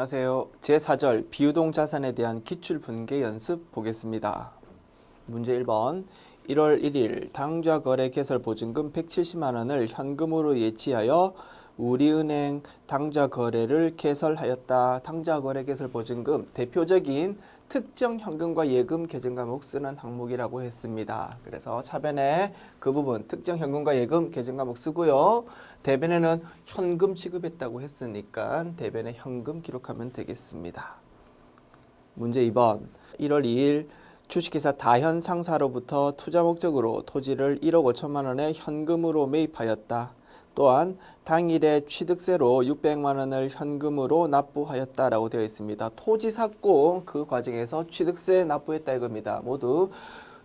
안녕하세요. 제4절 비유동 자산에 대한 기출 분계 연습 보겠습니다. 문제 1번 1월 1일 당좌 거래 개설 보증금 170만 원을 현금으로 예치하여 우리은행 당좌 거래를 개설하였다. 당좌 거래 개설 보증금 대표적인 특정 현금과 예금 계정 과목 쓰는 항목이라고 했습니다. 그래서 차변에 그 부분 특정 현금과 예금 계정 과목 쓰고요. 대변에는 현금 취급했다고 했으니까 대변에 현금 기록하면 되겠습니다. 문제 2번 1월 2일 주식회사 다현 상사로부터 투자 목적으로 토지를 1억 5천만 원에 현금으로 매입하였다. 또한 당일에 취득세로 600만 원을 현금으로 납부하였다라고 되어 있습니다. 토지 샀고 그 과정에서 취득세 납부했다 이겁니다. 모두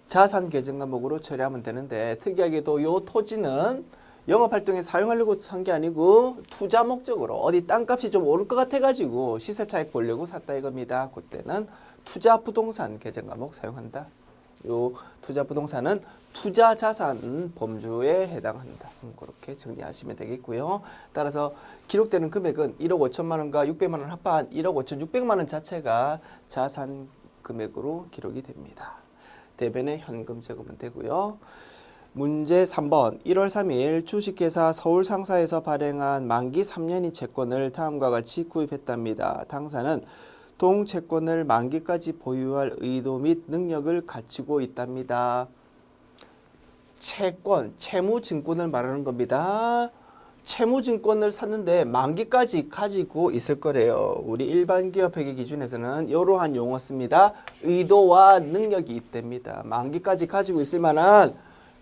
자산 계정 과목으로 처리하면 되는데 특이하게도 요 토지는 영업 활동에 사용하려고 산 게 아니고 투자 목적으로 어디 땅값이 좀 오를 것 같아 가지고 시세 차익 보려고 샀다 이겁니다. 그때는 투자 부동산 계정 과목 사용한다. 요 투자 부동산은 투자 자산 범주에 해당한다. 음, 그렇게 정리하시면 되겠고요. 따라서 기록되는 금액은 1억 5천만 원과 600만 원 합한 1억 5천 6백만 원 자체가 자산 금액으로 기록이 됩니다. 대변에 현금 적으면 되고요. 문제 3번 1월 3일 주식회사 서울상사에서 발행한 만기 3년인 채권을 다음과 같이 구입했답니다. 당사는 동 채권을 만기까지 보유할 의도 및 능력을 갖추고 있답니다. 채권, 채무증권을 말하는 겁니다. 채무증권을 샀는데 만기까지 가지고 있을 거래요. 우리 일반 기업회계 기준에서는 이러한 용어 씁니다. 의도와 능력이 있답니다. 만기까지 가지고 있을 만한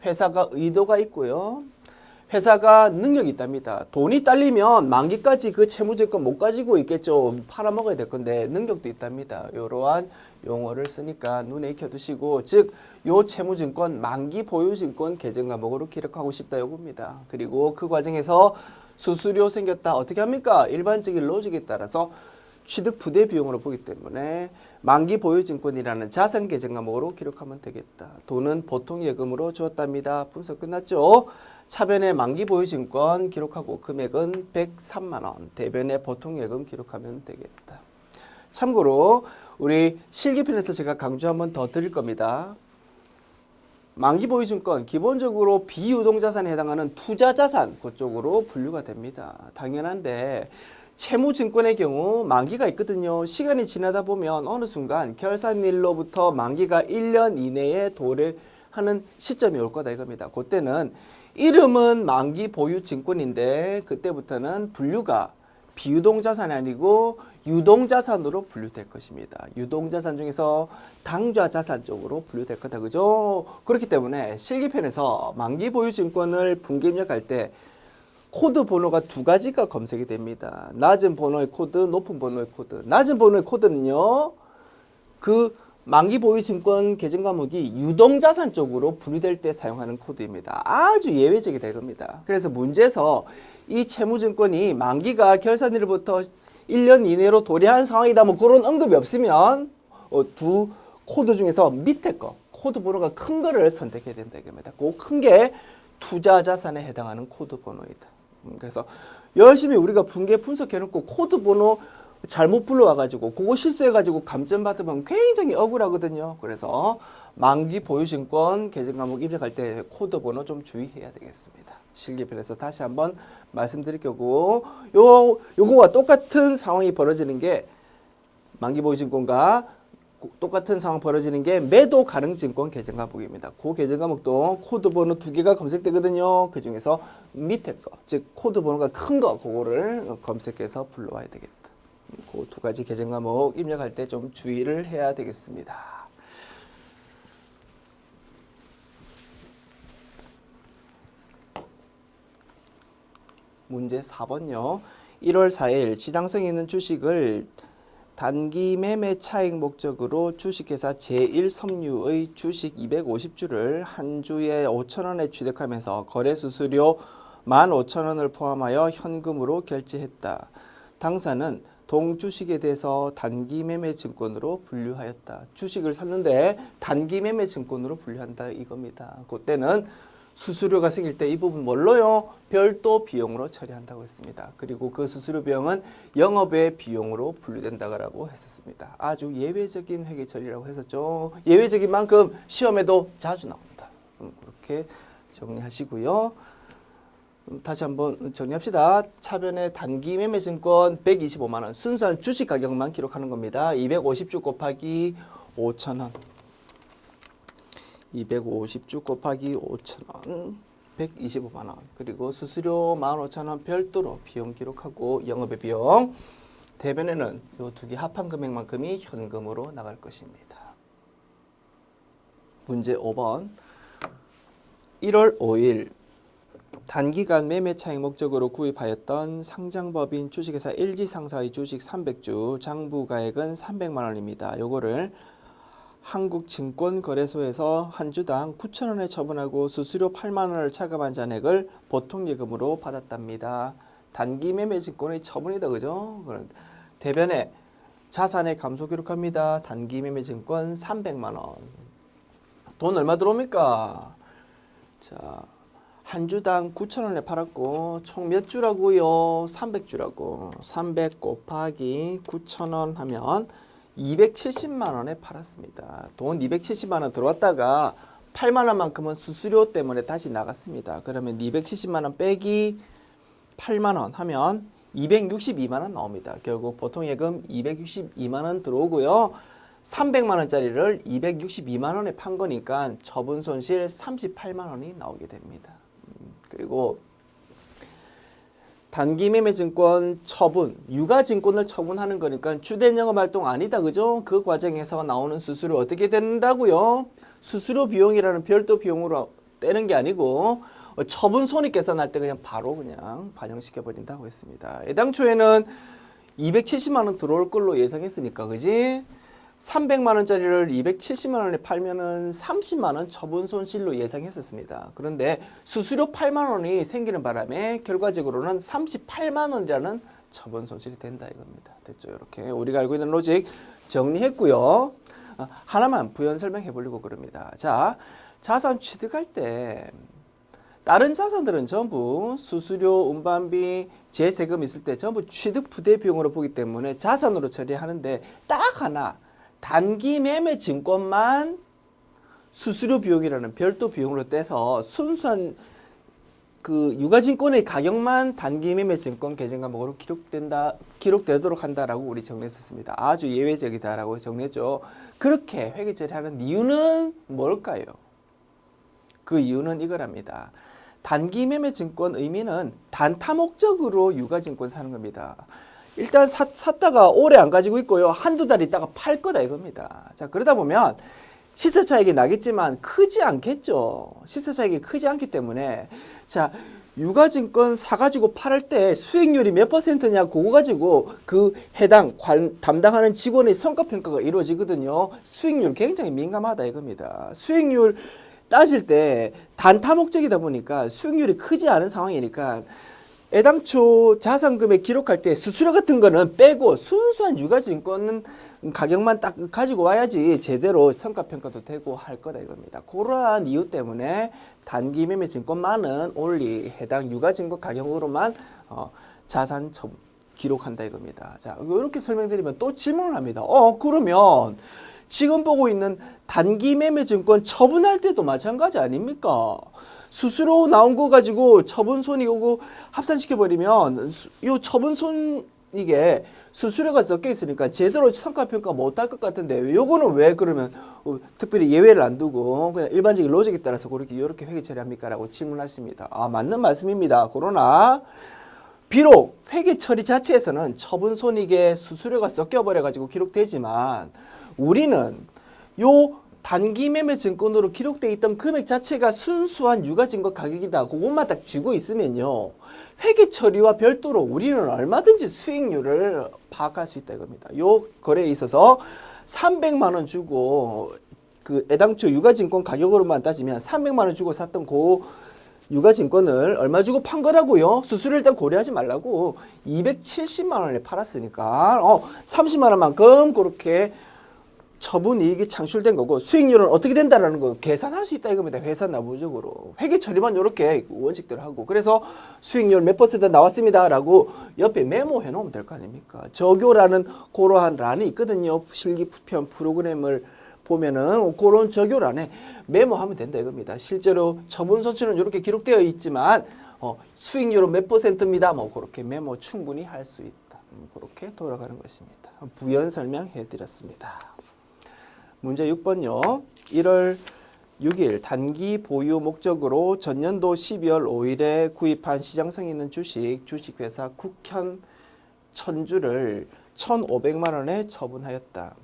회사가 의도가 있고요. 회사가 능력이 있답니다. 돈이 딸리면 만기까지 그 채무증권 못 가지고 있겠죠. 팔아먹어야 될 건데 능력도 있답니다. 이러한 용어를 쓰니까 눈에 익혀두시고 즉 요 채무증권 만기 보유증권 계정 과목으로 기록하고 싶다 요겁니다. 그리고 그 과정에서 수수료 생겼다 어떻게 합니까? 일반적인 로직에 따라서 취득 부대 비용으로 보기 때문에 만기 보유증권이라는 자산 계정 과목으로 기록하면 되겠다. 돈은 보통 예금으로 주었답니다. 분석 끝났죠? 차변에 만기 보유증권 기록하고 금액은 103만 원, 대변에 보통 예금 기록하면 되겠다. 참고로 우리 실기편에서 제가 강조 한번 더 드릴 겁니다. 만기 보유증권 기본적으로 비유동자산에 해당하는 투자자산 그쪽으로 분류가 됩니다. 당연한데 채무증권의 경우 만기가 있거든요. 시간이 지나다 보면 어느 순간 결산일로부터 만기가 1년 이내에 도래하는 시점이 올 거다 이겁니다. 그때는 이름은 만기 보유증권인데 그때부터는 분류가 비유동자산이 아니고 유동자산으로 분류될 것입니다. 유동자산 중에서 당좌자산 쪽으로 분류될 거다. 그죠? 그렇기 때문에 실기편에서 만기 보유증권을 분기 입력할 때 코드 번호가 두 가지가 검색이 됩니다. 낮은 번호의 코드, 높은 번호의 코드. 낮은 번호의 코드는요. 그 만기 보유 증권 계정 과목이 유동자산 쪽으로 분류될 때 사용하는 코드입니다. 아주 예외적이다 이겁니다. 그래서 문제에서 이 채무증권이 만기가 결산일부터 1년 이내로 도래한 상황이다 뭐 그런 언급이 없으면 어, 두 코드 중에서 밑에 거 코드 번호가 큰 거를 선택해야 된다 이겁니다. 그 큰 게 투자 자산에 해당하는 코드 번호이다. 음, 그래서 열심히 우리가 분계 분석해놓고 코드 번호 잘못 불러와가지고 그거 실수해가지고 감점 받으면 굉장히 억울하거든요. 그래서 만기 보유증권 계정 과목 입력할 때 코드 번호 좀 주의해야 되겠습니다. 실기편에서 다시 한번 말씀드릴 거고 요 요거와 똑같은 상황이 벌어지는 게 만기 보유증권과 고- 똑같은 상황 벌어지는 게 매도 가능 증권 계정 과목입니다. 그 계정 과목도 코드 번호 두 개가 검색되거든요. 그 중에서 밑에 거, 즉 코드 번호가 큰 거, 그거를 검색해서 불러와야 되겠다. 그 두 가지 계정 과목 입력할 때 좀 주의를 해야 되겠습니다. 문제 4번요. 1월 4일 지당성 있는 주식을 단기 매매 차익 목적으로 주식회사 제1섬유의 주식 250주를 한 주에 5천 원에 취득하면서 거래 수수료 15,000원을 포함하여 현금으로 결제했다. 당사는 동주식에 대해서 단기 매매 증권으로 분류하였다. 주식을 샀는데 단기 매매 증권으로 분류한다 이겁니다. 그때는 수수료가 생길 때 이 부분 뭘로요? 별도 비용으로 처리한다고 했습니다. 그리고 그 수수료 비용은 영업의 비용으로 분류된다고 했었습니다. 아주 예외적인 회계 처리라고 했었죠. 예외적인 만큼 시험에도 자주 나옵니다. 음, 그렇게 정리하시고요. 음, 다시 한번 정리합시다. 차변의 단기 매매 증권 125만 원 순수한 주식 가격만 기록하는 겁니다. 250주 곱하기 5천 원. 250주 곱하기 5천 원. 125만 원. 그리고 수수료 15,000원 별도로 비용 기록하고 영업의 비용 대변에는 이 두 개 합한 금액만큼이 현금으로 나갈 것입니다. 문제 5번 1월 5일 단기간 매매 차익 목적으로 구입하였던 상장법인 주식회사 LG 상사의 주식 300주 장부가액은 300만 원입니다. 요거를 한국증권거래소에서 한 주당 9천 원에 처분하고 수수료 8만 원을 차감한 잔액을 보통예금으로 받았답니다. 단기 매매 증권의 처분이다 그죠? 대변에 자산의 감소 기록합니다. 단기 매매 증권 300만 원. 돈 얼마 들어옵니까? 자, 한 주당 9천 원에 팔았고 총 몇 주라고요? 300주라고. 300 곱하기 9천 원 하면 270만 원에 팔았습니다. 돈 270만 원 들어왔다가 8만 원만큼은 수수료 때문에 다시 나갔습니다. 그러면 270만 원 빼기 8만 원 하면 262만 원 나옵니다. 결국 보통 예금 262만 원 들어오고요. 300만 원짜리를 262만 원에 판 거니까 처분 손실 38만 원이 나오게 됩니다. 음, 그리고 단기 매매 증권 처분, 유가 증권을 처분하는 거니까 주된 영업 활동 아니다. 그죠? 그 과정에서 나오는 수수료 어떻게 된다고요? 수수료 비용이라는 별도 비용으로 떼는 게 아니고 어, 처분 손익 계산할 때 그냥 바로 그냥 반영시켜 버린다고 했습니다. 애당초에는 270만 원 들어올 걸로 예상했으니까 그지? 300만 원짜리를 270만 원에 팔면은 30만 원 처분 손실로 예상했었습니다. 그런데 수수료 8만 원이 생기는 바람에 결과적으로는 38만 원이라는 처분 손실이 된다 이겁니다. 됐죠? 이렇게 우리가 알고 있는 로직 정리했고요. 아, 하나만 부연 설명해 보려고 그럽니다. 자, 자산 취득할 때 다른 자산들은 전부 수수료, 운반비, 재세금 있을 때 전부 취득 부대 비용으로 보기 때문에 자산으로 처리하는데 딱 하나 단기 매매 증권만 수수료 비용이라는 별도 비용으로 떼서 순수한 그 유가증권의 가격만 단기 매매 증권 계정 과목으로 기록된다 기록되도록 한다라고 우리 정리했었습니다. 아주 예외적이다라고 정리했죠. 그렇게 회계 처리 하는 이유는 뭘까요? 그 이유는 이거랍니다. 단기 매매 증권 의미는 단타 목적으로 유가증권 사는 겁니다. 일단 사, 샀다가 오래 안 가지고 있고요. 한두 달 있다가 팔 거다 이겁니다. 자, 그러다 보면 시세 차익이 나겠지만 크지 않겠죠. 시세 차익이 크지 않기 때문에 자, 유가증권 사가지고 팔을 때 수익률이 몇 퍼센트냐 그거 가지고 그 해당 관, 담당하는 직원의 성과평가가 이루어지거든요. 수익률 굉장히 민감하다 이겁니다. 수익률 따질 때 단타 목적이다 보니까 수익률이 크지 않은 상황이니까 애당초 자산금액 기록할 때 수수료 같은 거는 빼고 순수한 유가증권은 가격만 딱 가지고 와야지 제대로 성과평가도 되고 할 거다 이겁니다. 그러한 이유 때문에 단기 매매 증권만은 올리 해당 유가증권 가격으로만 어, 자산 처, 기록한다 이겁니다. 자, 이렇게 설명드리면 또 질문을 합니다. 어, 그러면 지금 보고 있는 단기 매매 증권 처분할 때도 마찬가지 아닙니까? 수수료 나온 거 가지고 처분 손익 오고 합산시켜 버리면 이 처분 손익에 수수료가 섞여 있으니까 제대로 성과 평가 못 할 것 같은데 요거는 왜 그러면 어, 특별히 예외를 안 두고 그냥 일반적인 로직에 따라서 그렇게 이렇게 회계 처리합니까 라고 질문하십니다. 아 맞는 말씀입니다. 그러나 비록 회계 처리 자체에서는 처분 손익에 수수료가 섞여 버려 가지고 기록되지만 우리는 요 단기 매매 증권으로 기록돼 있던 금액 자체가 순수한 유가 증거 가격이다. 그것만 딱 쥐고 있으면요. 회계 처리와 별도로 우리는 얼마든지 수익률을 파악할 수 있다 이겁니다. 요 거래에 있어서 300만 원 주고 그 애당초 유가 증권 가격으로만 따지면 300만 원 주고 샀던 그 유가증권을 얼마 주고 판 거라고요? 수수료 일단 고려하지 말라고 270만 원에 팔았으니까 어 30만 원만큼 그렇게 처분 이익이 창출된 거고 수익률은 어떻게 된다라는 거 계산할 수 있다 이겁니다. 회사 내부적으로 회계 처리만 이렇게 원칙대로 하고 그래서 수익률 몇 퍼센트 나왔습니다라고 옆에 메모해 놓으면 될 거 아닙니까? 적요라는 그러한 란이 있거든요. 실기편 프로그램을 보면은 그런 적요란에 메모하면 된다 이겁니다. 실제로 처분 소치는 이렇게 기록되어 있지만 어, 수익률은 몇 퍼센트입니다. 뭐 그렇게 메모 충분히 할 수 있다. 음, 그렇게 돌아가는 것입니다. 부연 설명해 드렸습니다. 문제 6번요. 1월 6일 단기 보유 목적으로 전년도 12월 5일에 구입한 시장성 있는 주식 주식회사 국현 천주를 1,500만 원에 처분하였다.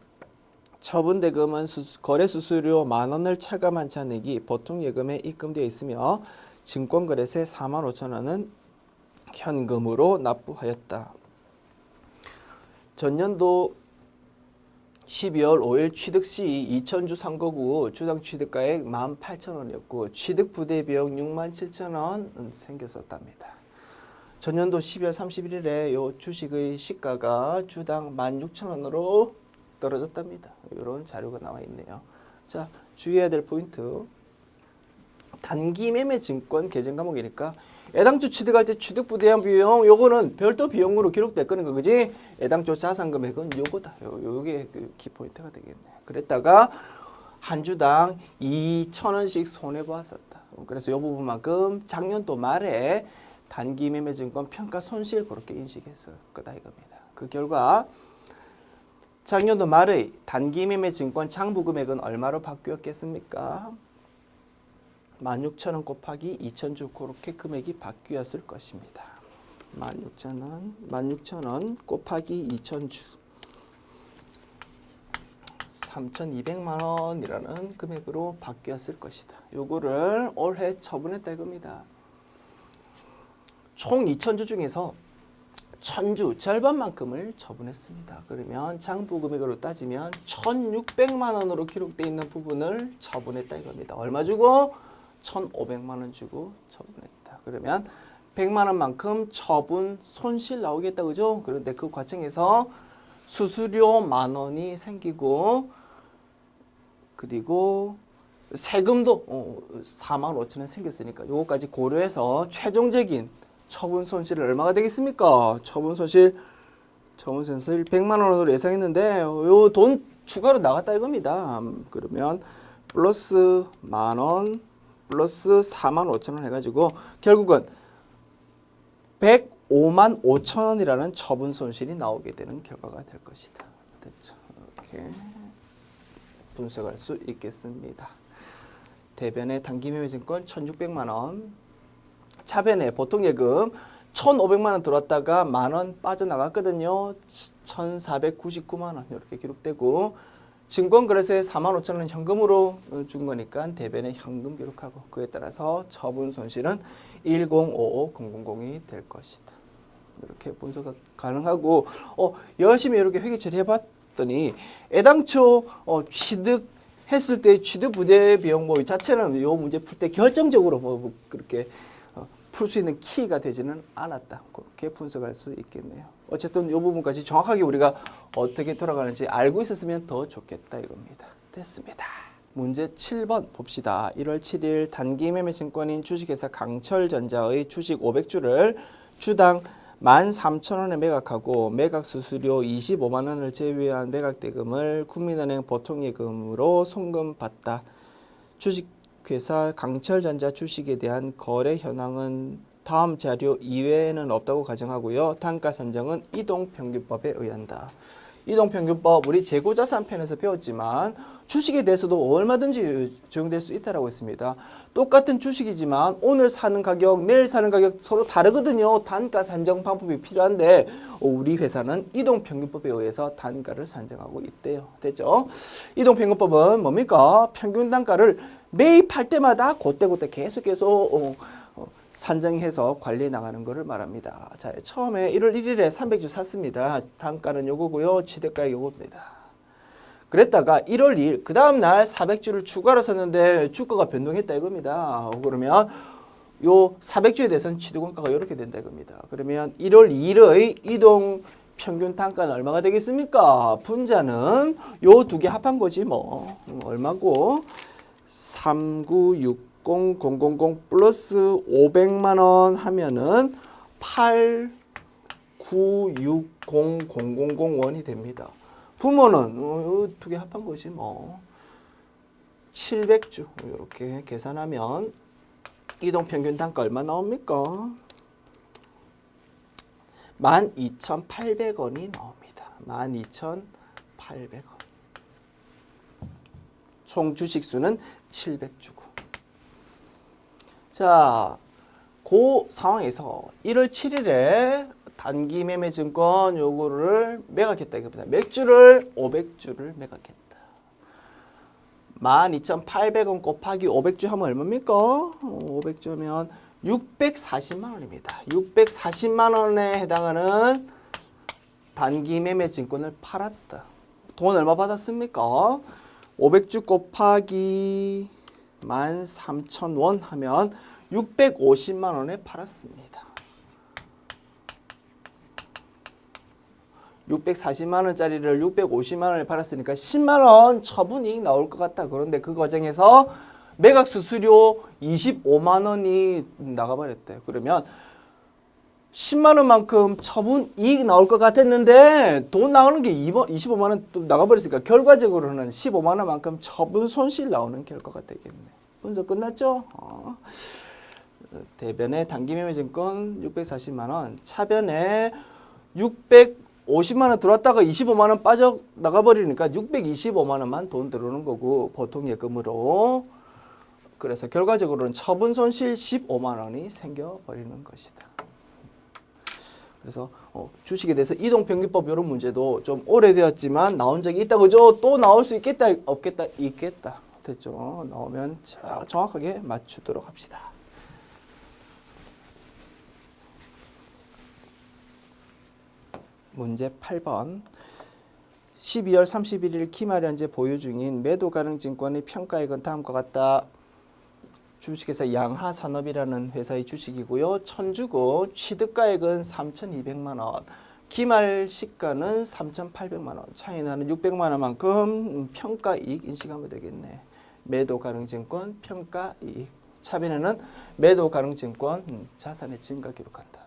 처분 대금은 수수- 거래 수수료 만 원을 차감한 잔액이 보통 예금에 입금되어 있으며 증권 거래세 4만 5천 원은 현금으로 납부하였다. 전년도 12월 5일 취득 시 2천주 선거구 주당 취득가액 18,000원이었고 취득 부대 비용 67,000원 생겼었답니다. 전년도 12월 31일에 요 주식의 시가가 주당 16,000원으로 떨어졌답니다. 이런 자료가 나와 있네요. 자, 주의해야 될 포인트. 단기 매매 증권 계정 과목이니까 애당초 취득할 때 취득 부 대한 비용 요거는 별도 비용으로 기록될 거는 거 그지? 애당초 자산 금액은 요거다. 요 요게 그 키포인트가 되겠네. 그랬다가 한 주당 2천 원씩 손해 보았었다. 그래서 요 부분만큼 작년도 말에 단기 매매 증권 평가 손실 그렇게 인식했을 거다 이겁니다. 그 결과 작년도 말의 단기 매매 증권 장부 금액은 얼마로 바뀌었겠습니까? 16,000원 곱하기 2,000주 그렇게 금액이 바뀌었을 것입니다. 16,000원, 16,000원 곱하기 2,000주 3,200만 원이라는 금액으로 바뀌었을 것이다. 요거를 올해 처분했다 이겁니다. 총 2,000주 중에서 1,000주 절반만큼을 처분했습니다. 그러면 장부 금액으로 따지면 1,600만 원으로 기록되어 있는 부분을 처분했다 이겁니다. 얼마 주고? 1,500만 원 주고 처분했다. 그러면 100만 원만큼 처분 손실 나오겠다 그죠? 그런데 그 과정에서 수수료 만 원이 생기고 그리고 세금도 어, 4만 5천 원 생겼으니까 요거까지 고려해서 최종적인 처분 손실은 얼마가 되겠습니까? 처분 손실 처분 손실 100만 원으로 예상했는데 요 돈 추가로 나갔다 이겁니다. 음, 그러면 플러스 만 원, 플러스 4만 5천 원 해가지고 결국은 105만 5천 원이라는 처분 손실이 나오게 되는 결과가 될 것이다. 됐죠? 이렇게 분석할 수 있겠습니다. 대변의 단기 매매 증권 1,600만 원, 차변에 보통 예금 1,500만 원 들어왔다가 만 원 빠져나갔거든요. 1,499만 원 이렇게 기록되고 증권 거래소에 4만 5천 원 현금으로 준 거니까 대변에 현금 기록하고 그에 따라서 처분 손실은 1055000이 될 것이다. 이렇게 분석가 가능하고 어 열심히 이렇게 회계 처리해봤더니 애당초 어, 취득 했을 때 취득 부대 비용 뭐 자체는 요 문제 풀 때 결정적으로 뭐 그렇게 어, 풀수 있는 키가 되지는 않았다. 그렇게 분석할 수 있겠네요. 어쨌든 이 부분까지 정확하게 우리가 어떻게 돌아가는지 알고 있었으면 더 좋겠다 이겁니다. 됐습니다. 문제 7번 봅시다. 1월 7일 단기 매매 증권인 주식회사 강철전자의 주식 500주를 주당 13,000원에 매각하고 매각 수수료 25만 원을 제외한 매각 대금을 국민은행 보통예금으로 송금받다. 주식회사 강철전자 주식에 대한 거래 현황은 다음 자료 이외에는 없다고 가정하고요. 단가 산정은 이동평균법에 의한다. 이동평균법 우리 재고자산 편에서 배웠지만 주식에 대해서도 얼마든지 적용될 수 있다라고 했습니다. 똑같은 주식이지만 오늘 사는 가격, 내일 사는 가격 서로 다르거든요. 단가 산정 방법이 필요한데 우리 회사는 이동평균법에 의해서 단가를 산정하고 있대요. 됐죠? 이동평균법은 뭡니까? 평균 단가를 매입할 때마다 그때그때 계속 계속 어, 어, 산정해서 관리해 나가는 것을 말합니다. 자, 처음에 1월 1일에 300주 샀습니다. 단가는 요거고요. 취득가액 요겁니다. 그랬다가 1월 2일 그 다음 날 400주를 추가로 샀는데 주가가 변동했다 이겁니다. 어, 그러면 요 400주에 대해서는 취득원가가 이렇게 된다 이겁니다. 그러면 1월 2일의 이동 평균 단가는 얼마가 되겠습니까? 분자는 요 두 개 합한 거지 뭐. 음, 얼마고? 3960000 플러스 500만 원 하면은 8960000원이 됩니다. 부모는 어, 두개 합한 거지 뭐. 700주 이렇게 계산하면 이동 평균 단가 얼마 나옵니까? 12,800원이 나옵니다. 12,800원. 총 주식 수는 700주고. 자, 그 상황에서 1월 7일에 단기 매매 증권 요거를 매각했다 이겁니다. 몇 주를 500주를 매각했다. 12,800원 곱하기 500주 하면 얼마입니까? 500주 하면 640만 원입니다. 640만 원에 해당하는 단기 매매 증권을 팔았다. 돈 얼마 받았습니까? 500주 곱하기 13,000원 하면 650만 원에 팔았습니다. 640만 원짜리를 650만 원에 팔았으니까 10만 원 처분 이익 나올 것 같다. 그런데 그 과정에서 매각 수수료 25만 원이 나가버렸대. 그러면 10만 원만큼 처분 이익 나올 것 같았는데 돈 나오는 게 25만 원 또 나가버렸으니까 결과적으로는 15만 원만큼 처분 손실 나오는 결과가 되겠네. 분석 끝났죠? 어. 대변에 단기 매매 증권 640만 원, 차변에 650만 원 들어왔다가 25만 원 빠져 나가 버리니까 625만 원만 돈 들어오는 거고 보통 예금으로 그래서 결과적으로는 처분 손실 15만 원이 생겨 버리는 것이다. 그래서 어, 주식에 대해서 이동평균법 이런 문제도 좀 오래되었지만 나온 적이 있다 그죠? 또 나올 수 있겠다 없겠다 있겠다 됐죠? 나오면 자, 정확하게 맞추도록 합시다. 문제 8번 12월 31일 기말 현재 보유 중인 매도 가능 증권의 평가액은 다음과 같다. 주식회사 양하산업이라는 회사의 주식이고요. 천주고 취득가액은 3,200만 원. 기말 시가는 3,800만 원. 차이 나는 600만 원만큼 평가 이익 인식하면 되겠네. 매도 가능 증권 평가 이익. 차변에는 매도 가능 증권 음, 자산의 증가 기록한다.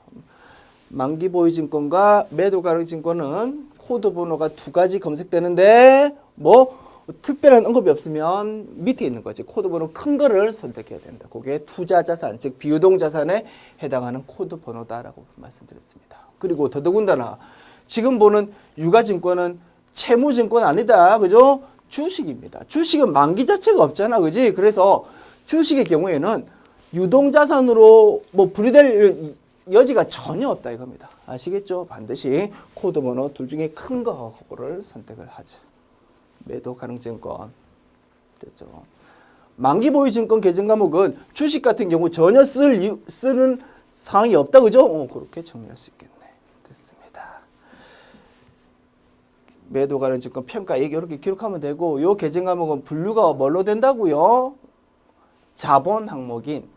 만기 보유 증권과 매도 가능 증권은 코드 번호가 두 가지 검색되는데 뭐 특별한 언급이 없으면 밑에 있는 거지. 코드 번호 큰 거를 선택해야 된다. 그게 투자 자산, 즉 비유동 자산에 해당하는 코드 번호다라고 말씀드렸습니다. 그리고 더더군다나 지금 보는 유가 증권은 채무 증권 아니다. 그죠? 주식입니다. 주식은 만기 자체가 없잖아. 그지? 그래서 주식의 경우에는 유동 자산으로 뭐 분리될 여지가 전혀 없다 이겁니다. 아시겠죠? 반드시 코드 번호 둘 중에 큰 거를 선택을 하죠. 매도 가능 증권 됐죠. 만기 보유 증권 계정 과목은 주식 같은 경우 전혀 쓸 이유, 쓰는 상황이 없다 그죠? 어, 그렇게 정리할 수 있겠네. 됐습니다. 매도 가능 증권 평가 이렇게 기록하면 되고 요 계정 과목은 분류가 뭘로 된다고요? 자본 항목인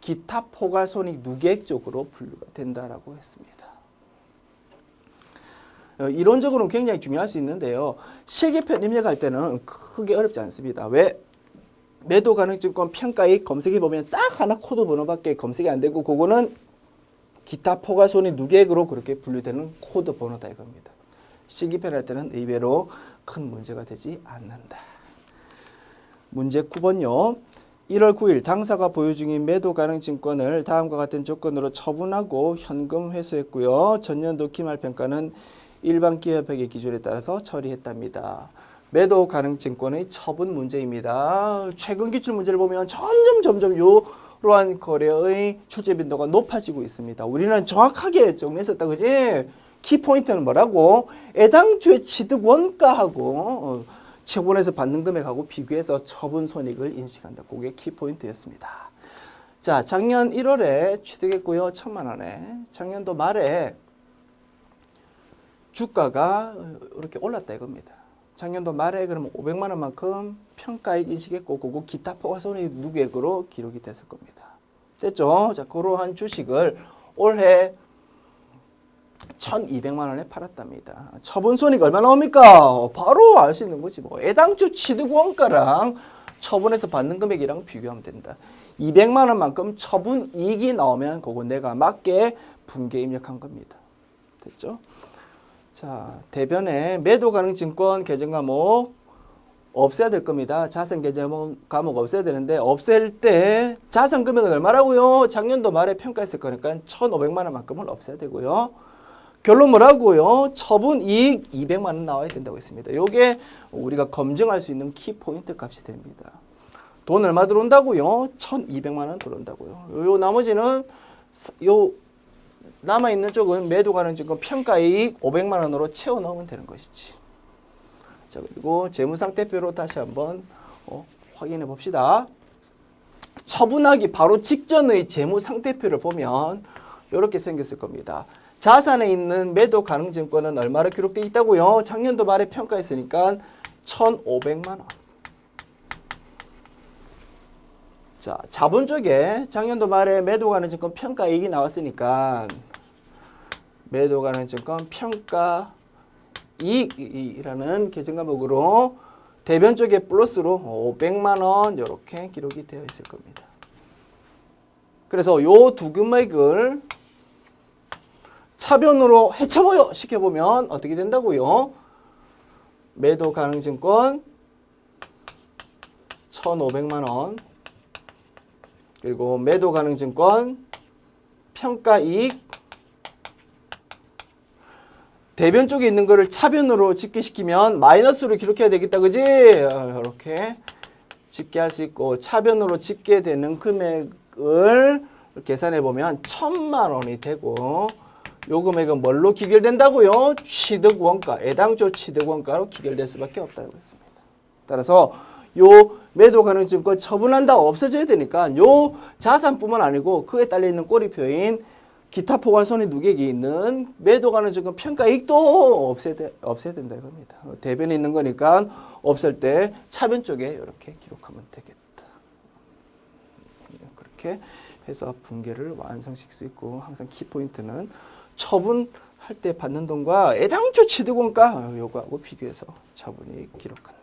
기타 포괄 손익 누계액 쪽으로 분류가 된다라고 했습니다. 어, 이론적으로는 굉장히 중요할 수 있는데요. 실기편 입력할 때는 크게 어렵지 않습니다. 왜? 매도 가능 증권 평가익 검색해 보면 딱 하나 코드 번호밖에 검색이 안 되고 그거는 기타 포괄 손익 누계액으로 그렇게 분류되는 코드 번호다 이겁니다. 실기편 할 때는 의외로 큰 문제가 되지 않는다. 문제 9번요. 1월 9일 당사가 보유 중인 매도 가능 증권을 다음과 같은 조건으로 처분하고 현금 회수했고요. 전년도 기말 평가는 일반 기업회계 기준에 따라서 처리했답니다. 매도 가능 증권의 처분 문제입니다. 최근 기출 문제를 보면 점점 점점 이러한 거래의 출제 빈도가 높아지고 있습니다. 우리는 정확하게 정리했었다 그지? 키포인트는 뭐라고? 애당초에 취득 원가하고 어, 처분해서 받는 금액하고 비교해서 처분 손익을 인식한다. 그게 키포인트였습니다. 자, 작년 1월에 취득했고요. 천만 원에. 작년도 말에 주가가 이렇게 올랐다 이겁니다. 작년도 말에 그러면 500만 원만큼 평가액 인식했고 그거 기타 포괄손익 누계액으로 기록이 됐을 겁니다. 됐죠? 자, 그러한 주식을 올해 1,200만 원에 팔았답니다. 처분 손익 얼마 나옵니까? 바로 알 수 있는 거지 뭐. 애당초 취득 원가랑 처분해서 받는 금액이랑 비교하면 된다. 200만 원만큼 처분 이익이 나오면 그거 내가 맞게 분계 입력한 겁니다. 됐죠? 자, 대변에 매도 가능 증권 계정 과목 없애야 될 겁니다. 자산 계정 과목 없애야 되는데 없앨 때 자산 금액은 얼마라고요? 작년도 말에 평가했을 거니까 1,500만 원만큼은 없애야 되고요. 결론 뭐라고요? 처분 이익 200만 원 나와야 된다고 했습니다. 요게 우리가 검증할 수 있는 키 포인트 값이 됩니다. 돈 얼마 들어온다고요? 1,200만 원 들어온다고요. 요, 요 나머지는 스- 요 남아 있는 쪽은 매도 가능 증권 평가 이익 500만 원으로 채워 넣으면 되는 것이지. 자, 그리고 재무상태표로 다시 한번 어, 확인해 봅시다. 처분하기 바로 직전의 재무상태표를 보면 이렇게 생겼을 겁니다. 자산에 있는 매도 가능 증권은 얼마로 기록되어 있다고요? 작년도 말에 평가했으니까 1,500만 원. 자, 자본 쪽에 작년도 말에 매도 가능 증권 평가 이익이 나왔으니까 매도 가능 증권 평가 이익이라는 계정 과목으로 대변 쪽에 플러스로 500만 원 이렇게 기록이 되어 있을 겁니다. 그래서 요 두 금액을 차변으로 해쳐모여 시켜보면 어떻게 된다고요? 매도 가능 증권 1,500만 원 그리고 매도 가능 증권 평가 이익 대변 쪽에 있는 거를 차변으로 집계시키면 마이너스로 기록해야 되겠다 그지? 어, 이렇게 집계할 수 있고 차변으로 집계되는 금액을 계산해 보면 천만 원이 되고 요 금액은 뭘로 기결된다고요? 취득 원가, 애당초 취득 원가로 기결될 수밖에 없다고 했습니다. 따라서 요 매도 가능 증권 처분한다 없어져야 되니까 요 자산뿐만 아니고 그에 딸려 있는 꼬리표인 기타 포괄 손익 누계기 있는 매도 가능 증권 평가 이익도 없애야, 된다 이겁니다. 어, 대변에 있는 거니까 없앨 때 차변 쪽에 이렇게 기록하면 되겠다. 그렇게 해서 분계를 완성시킬 수 있고 항상 키포인트는 처분할 때 받는 돈과 애당초 취득원가 요거하고 비교해서 처분이 기록한다.